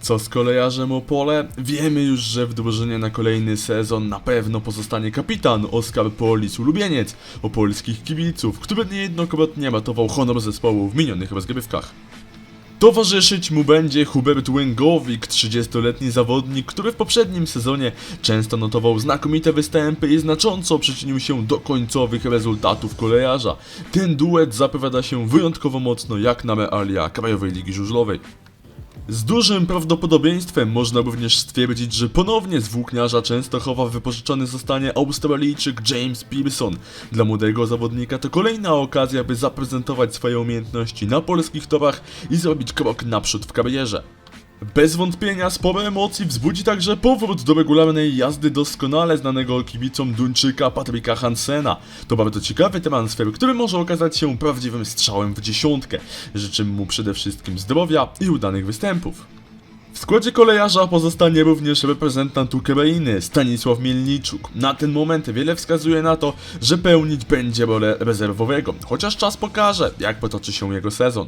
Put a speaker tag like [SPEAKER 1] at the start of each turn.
[SPEAKER 1] Co z kolejarzem Opole? Wiemy już, że w drużynie na kolejny sezon na pewno pozostanie kapitan Oskar Polis, ulubieniec opolskich kibiców, który niejednokrotnie ratował honor zespołu w minionych rozgrywkach. Towarzyszyć mu będzie Hubert Łęgowik, 30-letni zawodnik, który w poprzednim sezonie często notował znakomite występy i znacząco przyczynił się do końcowych rezultatów kolejarza. Ten duet zapowiada się wyjątkowo mocno jak na realia Krajowej Ligi Żużlowej. Z dużym prawdopodobieństwem można również stwierdzić, że ponownie z włókniarza Częstochowa wypożyczony zostanie Australijczyk James Pearson. Dla młodego zawodnika to kolejna okazja, by zaprezentować swoje umiejętności na polskich torach i zrobić krok naprzód w karierze. Bez wątpienia sporo emocji wzbudzi także powrót do regularnej jazdy doskonale znanego kibicom Duńczyka Patryka Hansena. To bardzo ciekawy transfer, który może okazać się prawdziwym strzałem w dziesiątkę. Życzę mu przede wszystkim zdrowia i udanych występów. W składzie kolejarza pozostanie również reprezentant Ukrainy, Stanisław Mielniczuk. Na ten moment wiele wskazuje na to, że pełnić będzie rolę rezerwowego, chociaż czas pokaże, jak potoczy się jego sezon.